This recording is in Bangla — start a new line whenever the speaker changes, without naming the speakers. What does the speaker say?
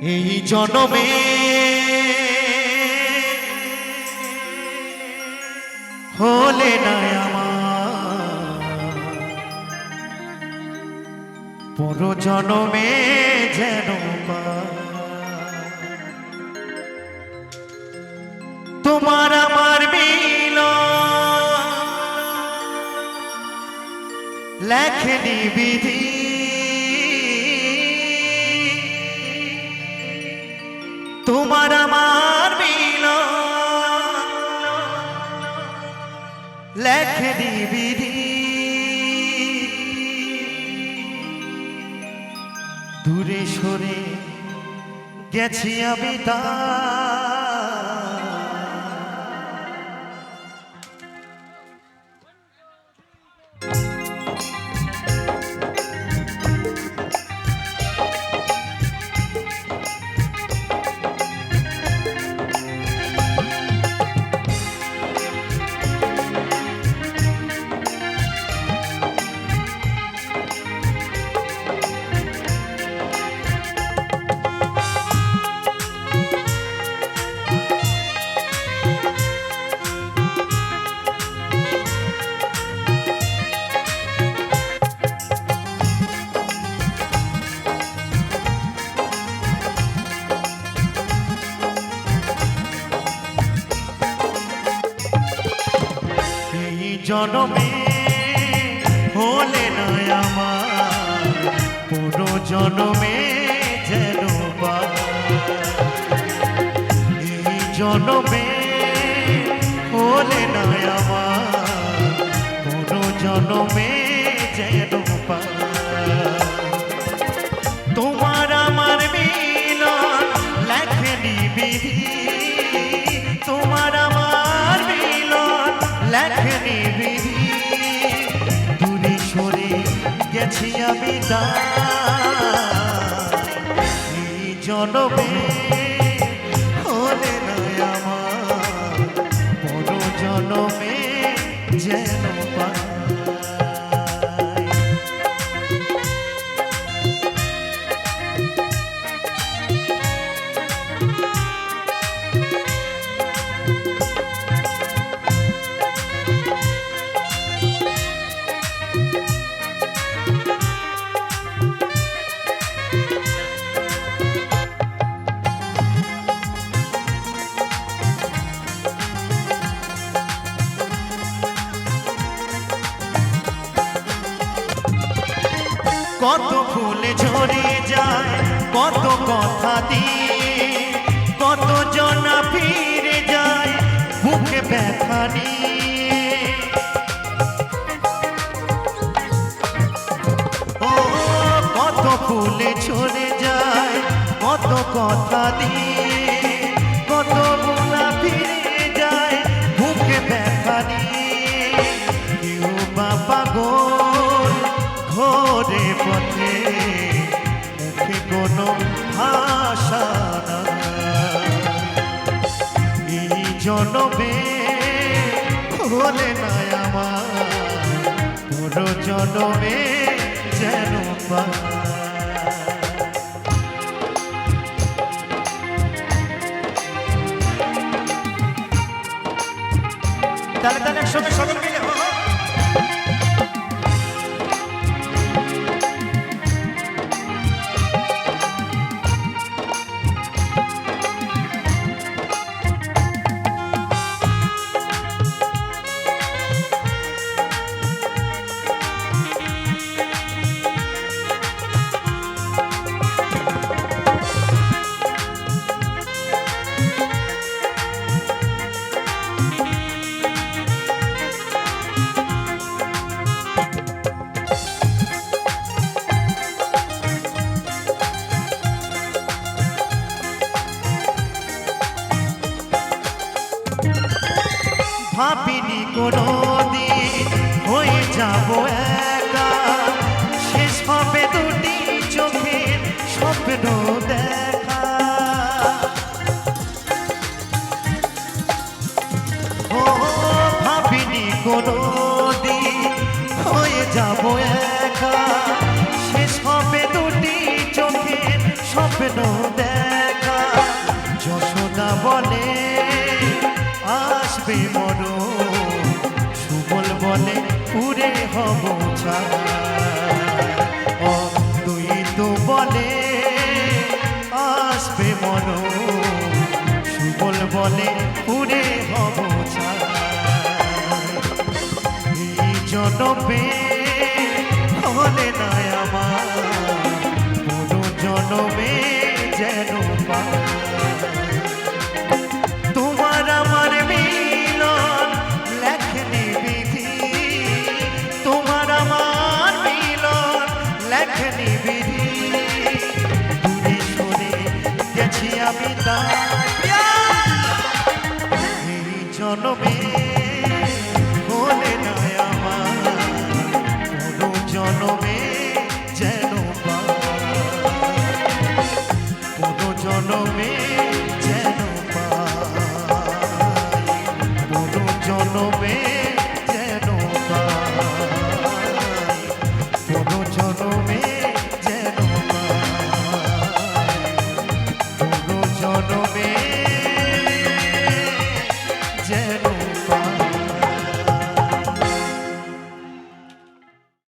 এই জনমে হলে না আমার পর জনমে যেন। তোমার আমার মিল লেখনি বিধি তোমার আমার মিল লেখে দিবি দূরে সরে গেছি আমি তা জনমে হলে নয় আমার। পুরো জনমে যেন এই জনমে হলে নয় আমার। পুরো জনমে যেন গেছি আমি জনমে হলে আমার বড় জনমে যেন পাই কত ফুল ঝরে যায়, কত কথা দিয়ে, কত জনা ফিরে যায়, বুকে ব্যথা ও, কত ফুল ঝরে যায়, কত কথা দিয়ে, কত গুণা ফিরে যায়, বুকে ব্যথা নিয়ে বাবা গোল ঘোরে পথে মুখে কোনো ভাষা নাই। এই জনমে হলে না আমার, পুরো জনমে যেন পাই তাহলে তাহলে একসঙ্গে সকল মিলে ভাবিনি কোনো দিন হয়ে যাব একা। শেষ হবে দুটি চোখের স্বপ্ন দেখা। বলে উড়ে হব এই জনপে হলে না আমার কোনো জনমে যেন জনমে হলে না আমার কোনো জনমে যেন কোনো জনমে যেন কোনো জনমে